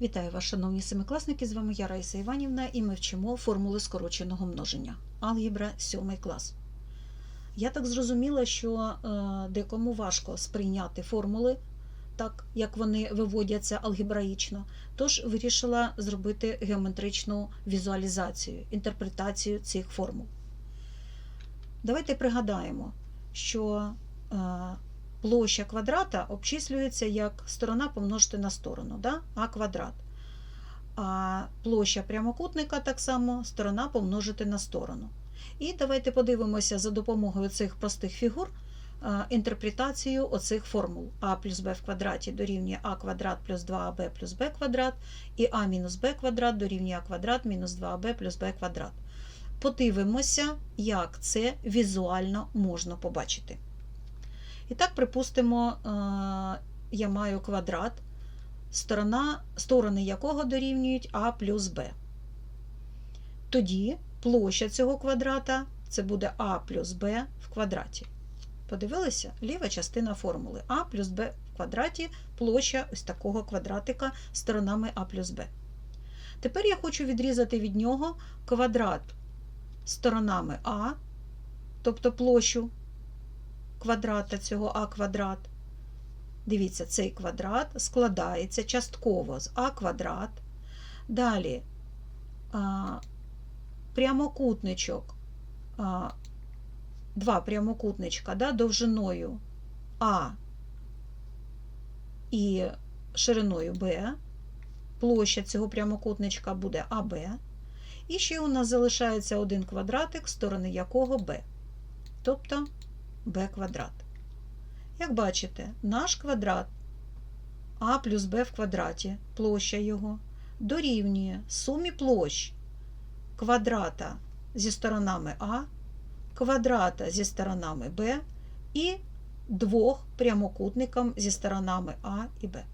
Вітаю вас, шановні семикласники! З вами я Раїса Іванівна і ми вчимо формули скороченого множення. Алгебра 7 клас. Я так зрозуміла, що е, декому важко сприйняти формули, так як вони виводяться алгебраїчно. Тож вирішила зробити геометричну візуалізацію, інтерпретацію цих формул. Давайте пригадаємо, що е, площа квадрата обчислюється як сторона помножити на сторону, да? а квадрат. А площа прямокутника так само сторона помножити на сторону. І давайте подивимося за допомогою цих простих фігур інтерпретацію оцих формул. а плюс b в квадраті дорівнює а квадрат плюс 2аб плюс b квадрат, і а мінус b квадрат дорівнює а квадрат мінус 2аб плюс b квадрат. Подивимося, як це візуально можна побачити. І так, припустимо, е, я маю квадрат, сторона, сторони якого дорівнюють А плюс Б. Тоді площа цього квадрата це буде А плюс Б в квадраті. Подивилися? Ліва частина формули А плюс Б в квадраті площа ось такого квадратика сторонами А плюс Б. Тепер я хочу відрізати від нього квадрат сторонами А, тобто площу квадрата цього а квадрат. Дивіться, цей квадрат складається частково з а квадрат. Далі а, прямокутничок, а, два прямокутничка да, довжиною А і шириною Б. Площа цього прямокутничка буде АБ. І ще у нас залишається один квадратик, сторони якого Б. Тобто b квадрат. Як бачите, наш квадрат а плюс b в квадраті, площа його, дорівнює сумі площ квадрата зі сторонами А, квадрата зі сторонами b і двох прямокутникам зі сторонами А і Б.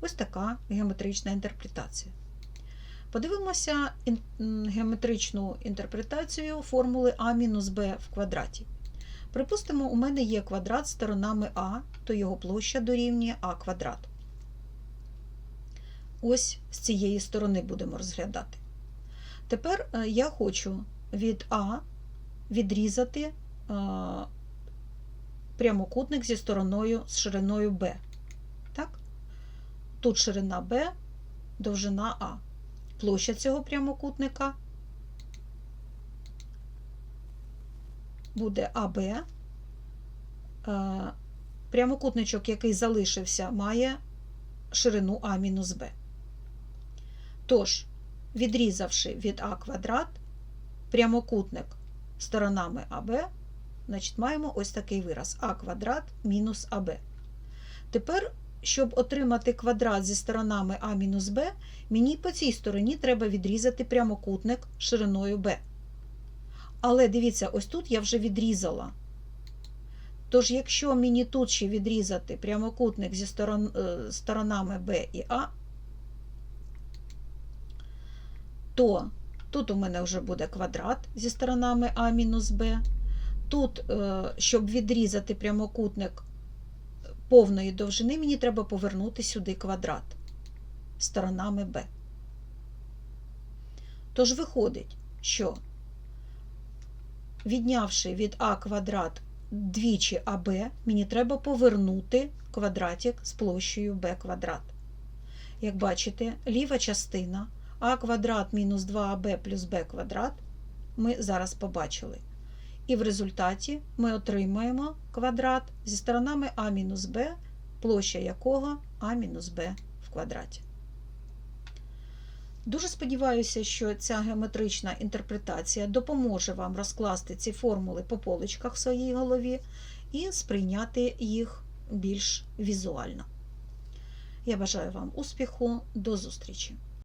Ось така геометрична інтерпретація. Подивимося геометричну інтерпретацію формули А-Б в квадраті. Припустимо, у мене є квадрат з сторонами А, то його площа дорівнює А квадрат. Ось з цієї сторони будемо розглядати. Тепер я хочу від А відрізати прямокутник зі стороною з шириною Б. Так? Тут ширина Б, довжина А площа цього прямокутника буде АБ. Е, прямокутничок, який залишився, має ширину А-Б. Тож, відрізавши від А квадрат прямокутник сторонами АБ, значить, маємо ось такий вираз А квадрат мінус АБ. Тепер щоб отримати квадрат зі сторонами А мінус Б, мені по цій стороні треба відрізати прямокутник шириною Б. Але дивіться, ось тут я вже відрізала. Тож, якщо мені тут ще відрізати прямокутник зі сторон, е, сторонами Б і А, то тут у мене вже буде квадрат зі сторонами А мінус Б. Тут, е, щоб відрізати прямокутник повної довжини мені треба повернути сюди квадрат сторонами b. Тож виходить, що віднявши від а квадрат двічі АБ, мені треба повернути квадратик з площею b квадрат. Як бачите, ліва частина а квадрат мінус 2аб плюс b квадрат ми зараз побачили. І в результаті ми отримаємо квадрат зі сторонами а Б, площа якого а Б в квадраті. Дуже сподіваюся, що ця геометрична інтерпретація допоможе вам розкласти ці формули по поличках в своїй голові і сприйняти їх більш візуально. Я бажаю вам успіху, до зустрічі!